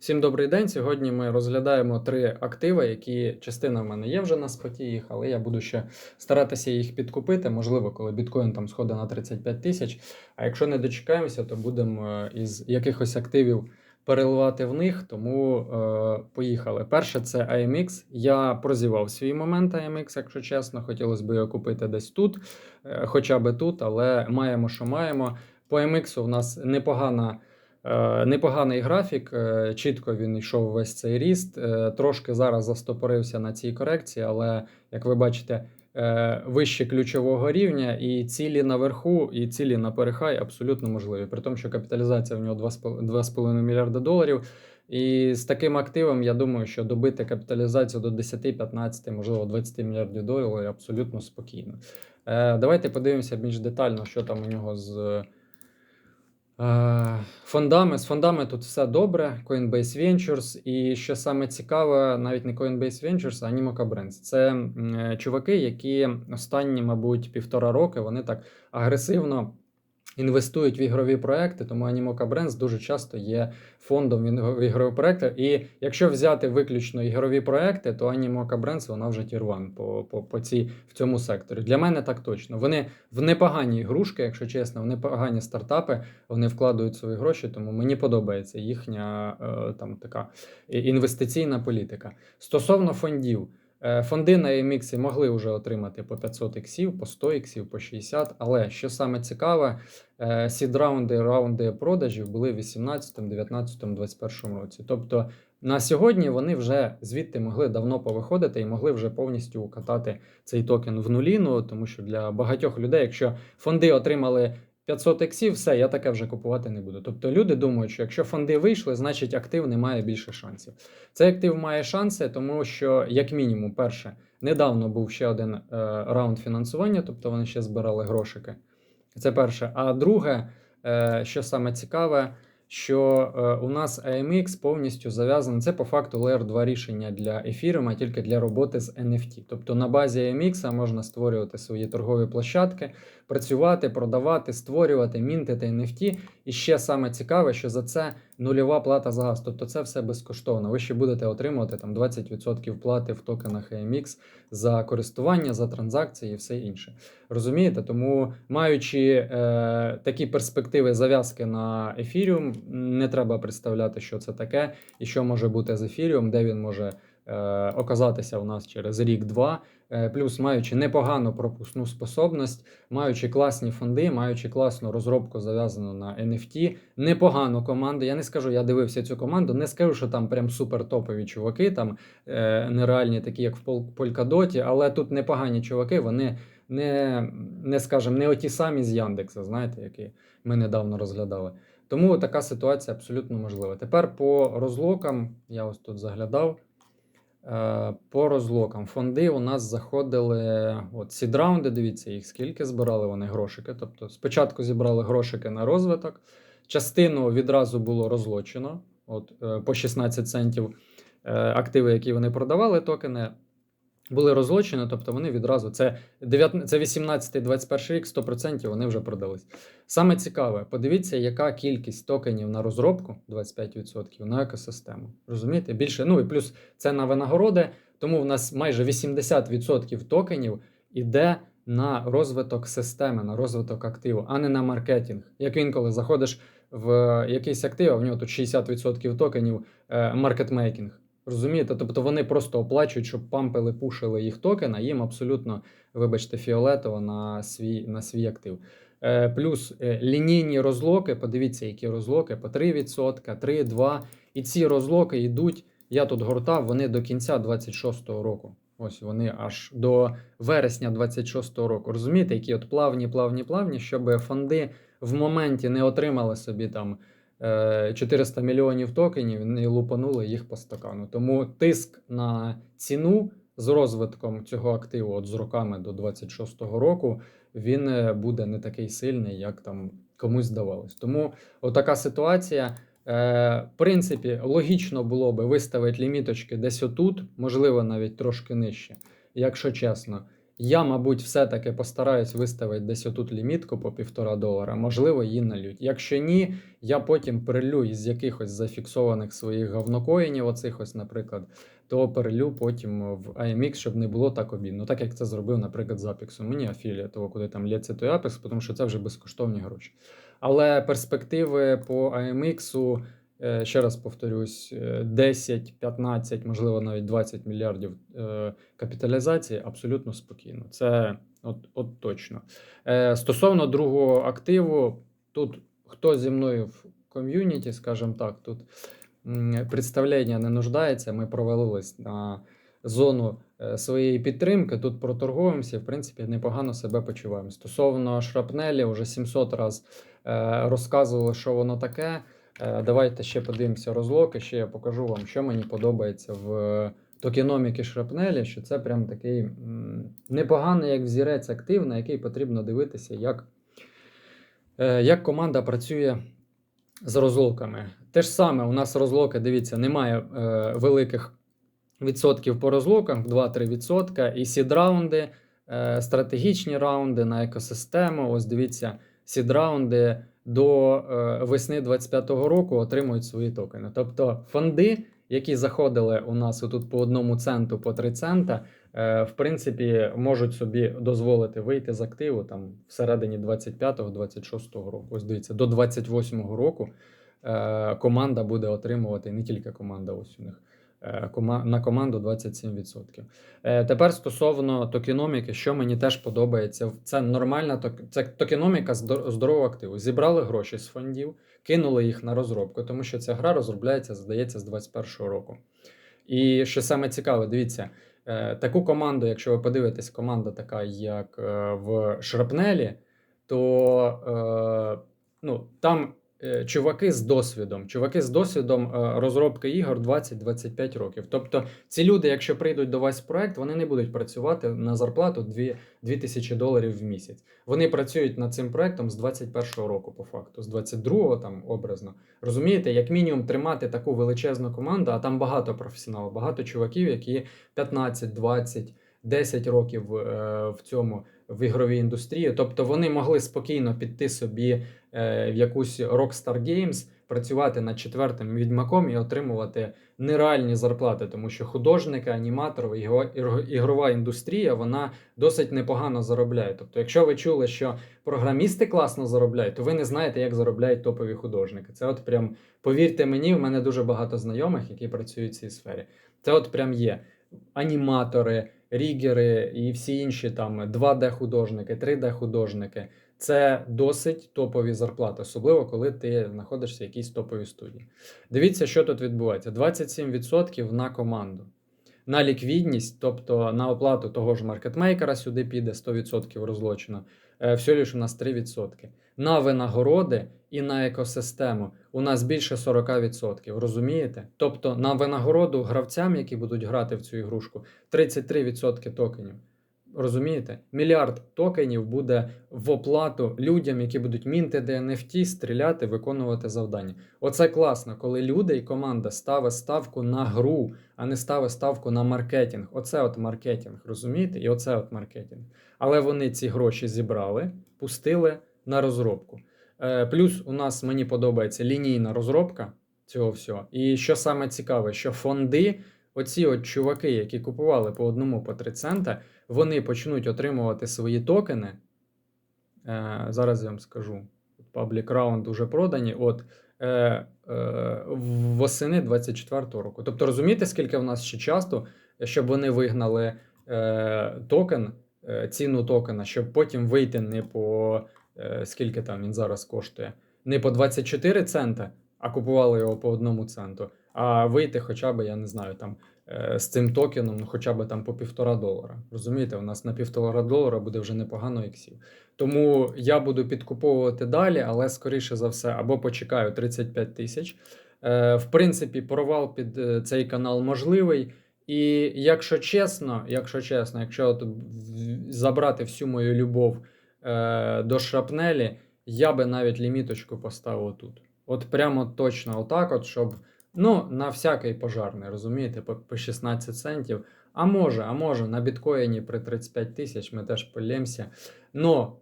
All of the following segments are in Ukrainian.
Всім добрий день. Сьогодні ми розглядаємо три активи, які частина в мене є вже на споті їх, але я буду ще старатися їх підкупити. Можливо, коли біткоін там сходить на 35 тисяч. А якщо не дочекаємося, то будемо е, із якихось активів переливати в них. Тому е, поїхали. Перше, це AMX. Я прозівав свій момент AMX, якщо чесно. Хотілося б його купити десь тут, е, хоча би тут, але маємо, що маємо. По AMX у нас непогана. Е, Непоганий графік, е, чітко він йшов весь цей ріст. Е, Трошки зараз застопорився на цій корекції, але як ви бачите, вище ключового рівня і цілі наверху, і цілі на перехай абсолютно можливі. При тому, що капіталізація в нього 2,5 2,5 мільярда доларів. І з таким активом, я думаю, що добити капіталізацію до 10, 15, можливо, 20 мільярдів доларів абсолютно спокійно. Давайте подивимося більш детально, що там у нього з. Е, Фондами з фондами тут все добре. Coinbase Ventures. І що саме цікаве, навіть не Coinbase Ventures, а Animoca Brands. Це е, чуваки, які останні, мабуть, півтора роки вони так агресивно інвестують в ігрові проекти. Тому Animoca Brands дуже часто є фондом в ігрові проекти. І якщо взяти виключно ігрові проекти, то Animoca Brands вона вже тірван по, по, по цій, в цьому секторі. Для мене так точно. Вони в непогані ігрушки, якщо чесно, в непогані стартапи вони вкладають свої гроші, тому мені подобається їхня е, там така інвестиційна політика. Стосовно фондів. Е, Фонди на AMX могли вже отримати по 500 іксів, по 100 іксів, по 60, але що саме цікаве, е, сід-раунди, раунди продажів були в 18, 19, 21 році. Тобто на сьогодні вони вже звідти могли давно повиходити і могли вже повністю катати цей токен в нулі. Ну тому що для багатьох людей, якщо фонди отримали 500 ексів, все, я таке вже купувати не буду. Тобто люди думають, що якщо фонди вийшли, значить актив не має більше шансів. Цей актив має шанси, тому що, як мінімум, перше, недавно був ще один е, раунд фінансування, тобто вони ще збирали грошики. Це перше. А друге, е, що саме цікаве, що е, у нас AMX повністю зав'язаний. Це по факту Layer 2 рішення для Ethereum, а тільки для роботи з NFT. Тобто на базі AMX можна створювати свої торгові площадки, працювати, продавати, створювати, мінтити NFT. І ще саме цікаве, що за це нульова плата за газ. Тобто це все безкоштовно. Ви ще будете отримувати там 20% плати в токенах AMX за користування, за транзакції і все інше. Розумієте? Тому, маючи е, такі перспективи зав'язки на Ethereum, не треба представляти, що це таке і що може бути з Ethereum, де він може е, оказатися у нас через рік-два. Е, плюс маючи непогану пропускну способність, маючи класні фонди, маючи класну розробку зав'язану на NFT, непогану команду. Я не скажу, я дивився цю команду, не скажу, що там прям супер топові чуваки, там е, нереальні, такі як в Пол- Polkadot, але тут непогані чуваки, вони не, не скажімо, не оті самі з Яндекса, знаєте, які ми недавно розглядали. Тому така ситуація абсолютно можлива. Тепер по розлокам, я ось тут заглядав. Е, По розлокам фонди у нас заходили. От сідраунди, дивіться, їх скільки збирали вони грошики. Тобто спочатку зібрали грошики на розвиток, частину відразу було розлочено, от е, по 16 центів е, активи, які вони продавали, токени. Були розлочені, тобто вони відразу це 19, це 18-21 рік, 100% вони вже продались. Саме цікаве, подивіться, яка кількість токенів на розробку 25% на екосистему. Розумієте? Більше, ну і плюс це на винагороди, тому в нас майже 80% токенів іде на розвиток системи, на розвиток активу, а не на маркетинг. Як інколи заходиш в якийсь актив, а в нього тут 60% токенів е, маркетмейкінг. Розумієте? Тобто вони просто оплачують, щоб пампили, пушили їх токен, а їм абсолютно, вибачте, фіолетово на свій, на свій актив. Е, плюс е, лінійні розлоки, подивіться, які розлоки по 3%, 3, 2. І ці розлоки йдуть. Я тут гортав, вони до кінця 26-го року. Ось вони аж до вересня 26-го року. Розумієте, які от плавні, плавні, плавні, щоб фонди в моменті не отримали собі там 400 мільйонів токенів, не лупанули їх по стакану. Тому тиск на ціну з розвитком цього активу, от з роками до 26-го року, він е, буде не такий сильний, як там комусь здавалось. Тому отака ситуація. Е, в принципі, логічно було би виставити ліміточки десь отут, можливо, навіть трошки нижче, якщо чесно. Я, мабуть, все-таки постараюсь виставити десь отут лімітку по півтора долара. Можливо, її налють. Якщо ні, я потім перелю із якихось зафіксованих своїх говнокоїнів, оцих ось, наприклад, то перелю потім в AMX, щоб не було так обідно. Так як це зробив, наприклад, з Apex. Мені афіліатово, куди там лється той Apex, тому що це вже безкоштовні гроші. Але перспективи по AMX, е, ще раз повторюсь, е, 10, 15, можливо, навіть 20 мільярдів е, капіталізації абсолютно спокійно. Це от, от точно. Е, Стосовно другого активу, тут хто зі мною в ком'юніті, скажімо так, тут представлення не нуждається. Ми провалились на зону е, своєї підтримки. Тут проторгуємося, в принципі, непогано себе почуваємо. Стосовно шрапнелі, вже 700 раз е, розказували, що воно таке. Е, Давайте ще подивимося розлоки. Ще я покажу вам, що мені подобається в токеноміки шрапнелі, що це прям такий непоганий як взірець актив, на який потрібно дивитися, як, е, як команда працює з розлоками. Те ж саме, у нас розлоки, дивіться, немає е, великих відсотків по розлоках, 2-3 відсотка, і сід-раунди, е, стратегічні раунди на екосистему. Ось дивіться, сід-раунди до е, весни 25-го року отримують свої токени. Тобто фонди, які заходили у нас отут по одному центу, по 3 цента, е, в принципі, можуть собі дозволити вийти з активу там всередині 25-26 року. Ось дивіться, до 28-го року е, команда буде отримувати не тільки команда, ось у них. Е, На команду 27%. Е, Тепер стосовно токеноміки, що мені теж подобається, це нормальна це токеноміка здорового активу. Зібрали гроші з фондів, кинули їх на розробку, тому що ця гра розробляється, здається, з 21-го року. І що саме цікаве, дивіться, е, таку команду, якщо ви подивитесь, команда така, як в Шрапнелі, то ну, там чуваки з досвідом, чуваки з досвідом е, розробки ігор 20-25 років. Тобто ці люди, якщо прийдуть до вас в проект, вони не будуть працювати на зарплату 2, 2000 доларів в місяць. Вони працюють над цим проектом з 21-го року, по факту, з 22-го там образно. Розумієте, як мінімум тримати таку величезну команду, а там багато професіоналів, багато чуваків, які 15, 20, 10 років е, в цьому в ігровій індустрії. Тобто вони могли спокійно піти собі е, в якусь Rockstar Games, працювати над четвертим відьмаком і отримувати нереальні зарплати, тому що іго- іго- ігрова індустрія вона досить непогано заробляє. Тобто, якщо ви чули, що програмісти класно заробляють, то ви не знаєте, як заробляють топові художники. Це от прям повірте мені, в мене дуже багато знайомих, які працюють в цій сфері. Це от прям є аніматори, рігери і всі інші там 2D-художники, 3D-художники. Це досить топові зарплати, особливо коли ти знаходишся в якійсь топовій студії. Дивіться, що тут відбувається: 27% на команду. На ліквідність, тобто на оплату того ж маркетмейкера, сюди піде 100% розлочено. Е, Всього лиш у нас 3%. На винагороди і на екосистему у нас більше 40%. Розумієте? Тобто на винагороду гравцям, які будуть грати в цю ігрушку, 33% токенів. Розумієте? Мільярд токенів буде в оплату людям, які будуть мінтити NFT, стріляти, виконувати завдання. Оце класно, коли люди і команда ставить ставку на гру, а не ставить ставку на маркетинг. Оце от маркетинг, розумієте? І оце от маркетинг. Але вони ці гроші зібрали, пустили на розробку. Е, плюс у нас мені подобається лінійна розробка цього всього. І що саме цікаве, що фонди, оці от чуваки, які купували по одному по 3 цента, вони почнуть отримувати свої токени. Е, зараз я вам скажу. Public Round вже продані. От е, е, восени 24-го року. Тобто розумієте, скільки в нас ще часу, щоб вони вигнали е, токен, е, ціну токена, щоб потім вийти не по е, скільки там він зараз коштує, не по 24 цента, а купували його по одному центу, а вийти хоча б, я не знаю, там е, з цим токеном, ну хоча б там по півтора долара. Розумієте, у нас на півтора долара буде вже непогано іксів. Тому я буду підкуповувати далі, але скоріше за все, або почекаю 35 тисяч. Е, в принципі, провал під е, цей канал можливий. І якщо чесно, якщо чесно, якщо от забрати всю мою любов е, до шрапнелі, я би навіть ліміточку поставив тут. От прямо точно отак, от, щоб Ну, на всякий пожарний, розумієте, по, по 16 центів. А може, а може, на біткоїні при 35 тисяч ми теж полємося. Но,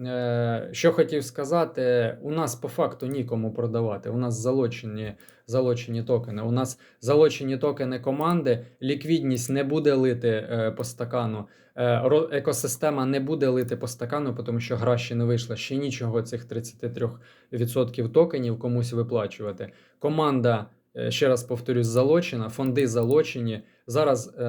е, що хотів сказати, у нас по факту нікому продавати. У нас залочені, залочені токени. У нас залочені токени команди, ліквідність не буде лити е, по стакану. Е, екосистема не буде лити по стакану, тому що гра ще не вийшла. Ще нічого цих 33% токенів комусь виплачувати. Команда, ще раз повторюсь, залочена, фонди залочені. Зараз е,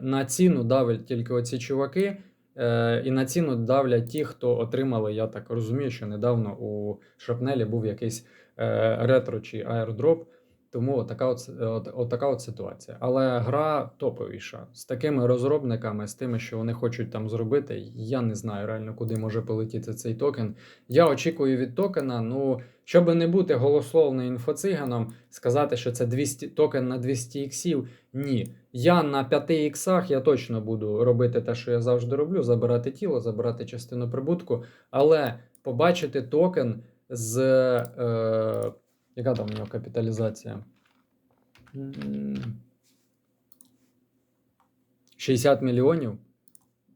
на ціну давлять тільки оці чуваки, е, і на ціну давлять ті, хто отримали, я так розумію, що недавно у Шрапнелі був якийсь е, ретро чи аердроп. Тому отака от, от, отака от ситуація. Але гра топовіша. З такими розробниками, з тими, що вони хочуть там зробити, я не знаю реально, куди може полетіти цей токен. Я очікую від токена, ну, щоб не бути голословним інфоциганом, сказати, що це 200, токен на 200 іксів. Ні. Я на 5 іксах я точно буду робити те, що я завжди роблю: забирати тіло, забирати частину прибутку, але побачити токен з. Е, яка там у нього капіталізація? 60 мільйонів.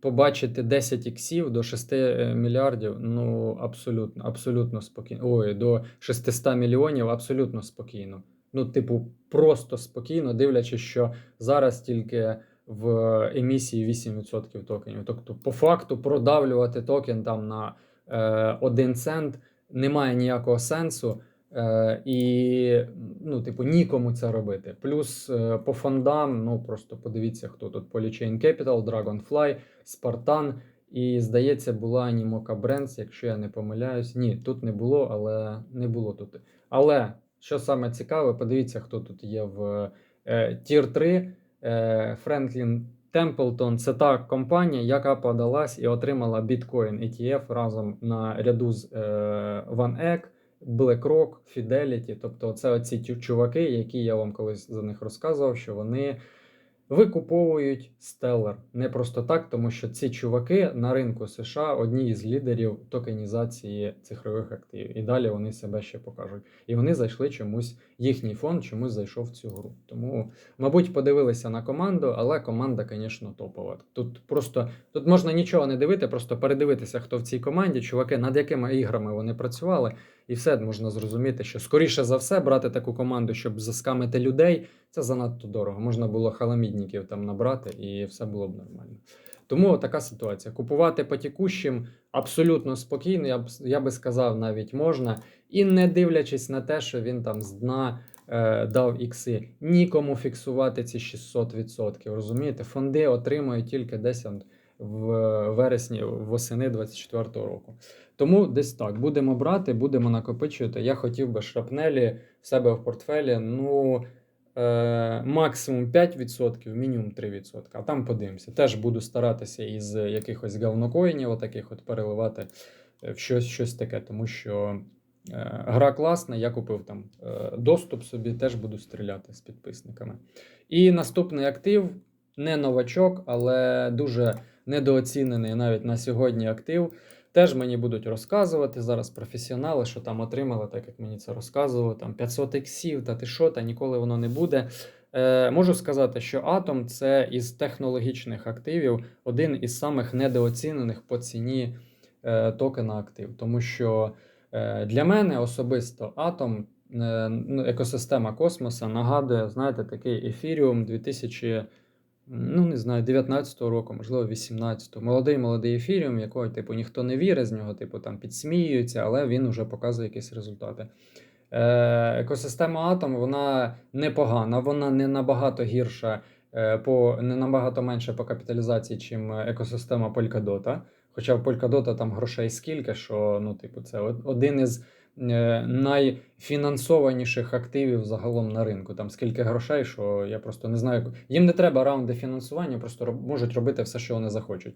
Побачити 10 іксів до 6 е, мільярдів, ну абсолютно, абсолютно спокійно. Ой, до 600 мільйонів абсолютно спокійно. Ну, типу, просто спокійно, дивлячись, що зараз тільки в емісії 8% токенів. Тобто, по факту, продавлювати токен там на е, 1 цент немає ніякого сенсу. Е, і, ну, типу, нікому це робити. Плюс е, по фондам, ну просто подивіться, хто тут Polychain Capital, Dragonfly, Spartan. І, здається, була Animoca Brands, якщо я не помиляюсь. Ні, тут не було, але не було тут. Але що саме цікаве, подивіться, хто тут є в е, Tier 3. Е, Franklin Templeton це та компанія, яка подалась і отримала Bitcoin ETF разом на ряду з е, OneEgg, BlackRock, Fidelity. Тобто, це оці ті чуваки, які я вам колись за них розказував, що вони викуповують Stellar. Не просто так, тому що ці чуваки на ринку США одні із лідерів токенізації цифрових активів. І далі вони себе ще покажуть. І вони зайшли чомусь, їхній фонд чомусь зайшов в цю гру. Тому, мабуть, подивилися на команду, але команда, звісно, топова. Тут просто тут можна нічого не дивити, просто передивитися, хто в цій команді, чуваки, над якими іграми вони працювали. І все можна зрозуміти, що скоріше за все брати таку команду, щоб заскамити людей, це занадто дорого. Можна було халамідників там набрати, і все було б нормально. Тому така ситуація. Купувати по текущим абсолютно спокійно, я б я би сказав, навіть можна. І не дивлячись на те, що він там з дна е, дав ікси, нікому фіксувати ці 600%. Розумієте, фонди отримують тільки десь в вересні, восени 24-го року. Тому десь так будемо брати, будемо накопичувати. Я хотів би шрапнелі в себе в портфелі. Ну е, максимум 5%, мінімум 3%. А там подивимося. Теж буду старатися із якихось говнокоїнів, отаких от переливати в щось, щось таке, тому що. Е, Гра класна, я купив там е, доступ собі, теж буду стріляти з підписниками. І наступний актив не новачок, але дуже недооцінений навіть на сьогодні актив. Теж мені будуть розказувати зараз професіонали, що там отримали, так як мені це розказували, там 500 іксів, та ти що, та ніколи воно не буде. Е, Можу сказати, що Атом це із технологічних активів один із самих недооцінених по ціні е, токена актив. Тому що для мене особисто Атом, е, ну, екосистема космоса нагадує, знаєте, такий ефіріум 2000 ну не знаю, 19-го року, можливо, 18-го. Молодий молодий ефіріум, якого типу ніхто не вірить з нього, типу там підсміюється, але він вже показує якісь результати. Е, Екосистема Атом вона непогана, вона не набагато гірша, е, по не набагато менше по капіталізації, чим екосистема Polkadot. Хоча в Polkadot там грошей скільки, що ну, типу, це один із е, найфінансованіших активів загалом на ринку. Там скільки грошей, що я просто не знаю. Їм не треба раунди фінансування, просто можуть робити все, що вони захочуть.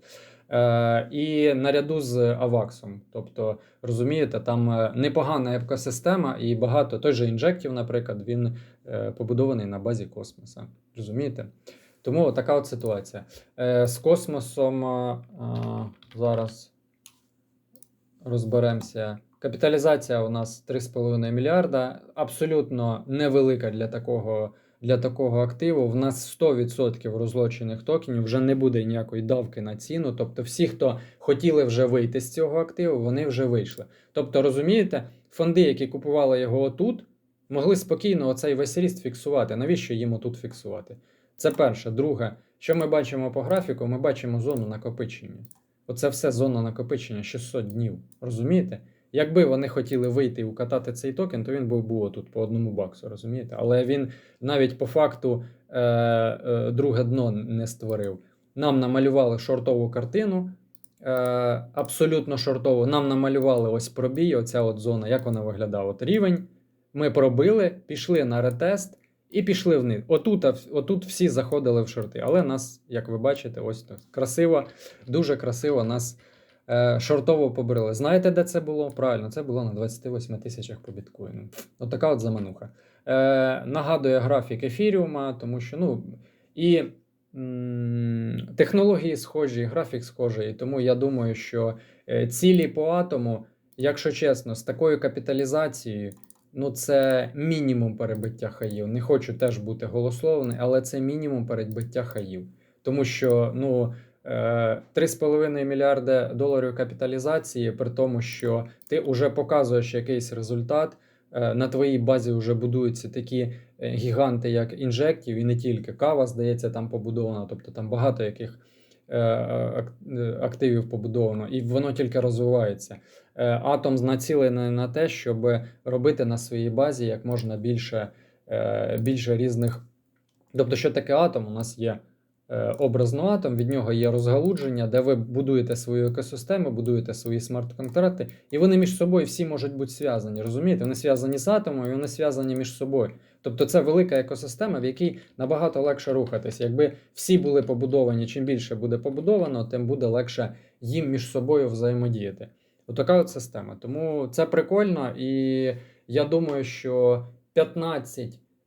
Е, І наряду з Аваксом. Тобто, розумієте, там е, непогана екосистема і багато той же інжектів, наприклад, він е, побудований на базі космоса. Розумієте? Тому така от ситуація. Е, З космосом е, зараз розберемося Капіталізація у нас 3,5 мільярда, абсолютно невелика для такого, для такого активу. В нас 100% розлочених токенів вже не буде ніякої давки на ціну. Тобто, всі, хто хотіли вже вийти з цього активу, вони вже вийшли. Тобто, розумієте, фонди, які купували його отут, могли спокійно оцей весь ріст фіксувати. Навіщо їм отут фіксувати? Це перше. Друге, що ми бачимо по графіку, ми бачимо зону накопичення. Оце все зона накопичення 600 днів. Розумієте? Якби вони хотіли вийти і укатати цей токен, то він був би отут по одному баксу, розумієте? Але він навіть по факту е, е, друге дно не створив. Нам намалювали шортову картину, е, абсолютно шортову. Нам намалювали ось пробій, оця от зона, як вона виглядала. От рівень. Ми пробили, пішли на ретест і пішли вниз. Отут, отут всі заходили в шорти. Але нас, як ви бачите, ось так красиво, дуже красиво нас е, шортово побрили. Знаєте, де це було? Правильно, це було на 28 тисячах по біткоїну. Отака от замануха. Е, нагадує графік ефіріума, тому що ну і м, технології схожі, графік схожий. Тому я думаю, що е, цілі по атому, якщо чесно, з такою капіталізацією. Ну, це мінімум перебиття хаїв. Не хочу теж бути голословний, але це мінімум перебиття хаїв. Тому що ну, е, 3,5 мільярди доларів капіталізації, при тому, що ти вже показуєш якийсь результат. е, На твоїй базі вже будуються такі е, гіганти, як інжектів, і не тільки кава, здається, там побудована. Тобто там багато яких е, е, активів побудовано, і воно тільки розвивається. Е, Атом націлений на те, щоб робити на своїй базі як можна більше, е, більше різних. Тобто, що таке атом? У нас є е, образно атом, від нього є розгалудження, де ви будуєте свою екосистему, будуєте свої смарт-контракти, і вони між собою всі можуть бути зв'язані. Розумієте? Вони зв'язані з атомом, і вони зв'язані між собою. Тобто це велика екосистема, в якій набагато легше рухатись. Якби всі були побудовані, чим більше буде побудовано, тим буде легше їм між собою взаємодіяти. Отака от система. Тому це прикольно, і я думаю, що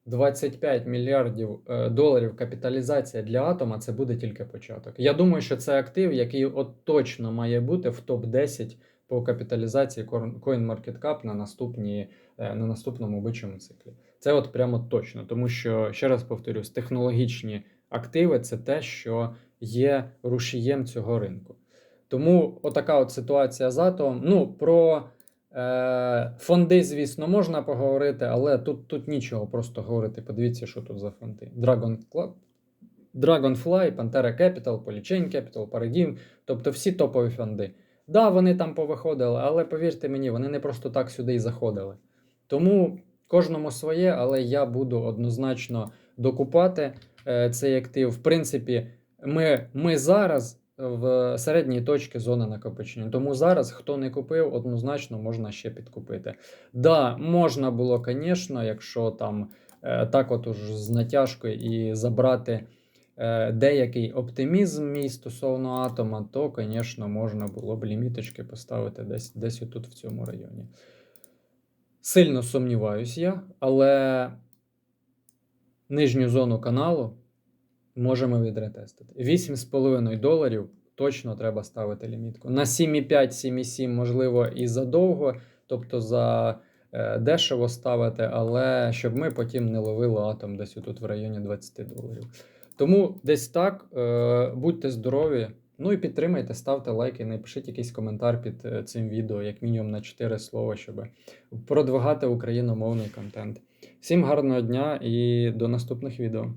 15-25 мільярдів е, доларів капіталізація для атома це буде тільки початок. Я думаю, що це актив, який от точно має бути в топ-10 по капіталізації Coin- CoinMarketCap на наступні, е, на наступному бичому циклі. Це от прямо точно, тому що ще раз повторюсь, технологічні активи це те, що є рушієм цього ринку. Тому отака от ситуація з атомом. Ну, про фонди, звісно, можна поговорити, але тут, тут нічого просто говорити. Подивіться, що тут за фонди. Dragon Club, Dragonfly, Pantera Capital, Polychain Capital, Paradigm, тобто всі топові фонди. Да, вони там повиходили, але повірте мені, вони не просто так сюди й заходили. Тому кожному своє, але я буду однозначно докупати е, цей актив. В принципі, ми, ми зараз в середній точці зони накопичення. Тому зараз, хто не купив, однозначно можна ще підкупити. Да, можна було, звісно, якщо там е, так от уж з натяжкою і забрати е, деякий оптимізм мій стосовно атома, то, звісно, можна було б ліміточки поставити десь, десь отут в цьому районі. Сильно сумніваюсь я, але нижню зону каналу можемо відретестити. 8,5 доларів точно треба ставити лімітку. На 7,5, 7,7, можливо, і задовго, тобто за е, дешево ставити, але щоб ми потім не ловили атом десь тут в районі 20 доларів. Тому десь так. Е, будьте здорові. Ну і підтримайте, ставте лайки, напишіть якийсь коментар під е, цим відео, як мінімум на 4 слова, щоб продвигати україномовний контент. Всім гарного дня і до наступних відео.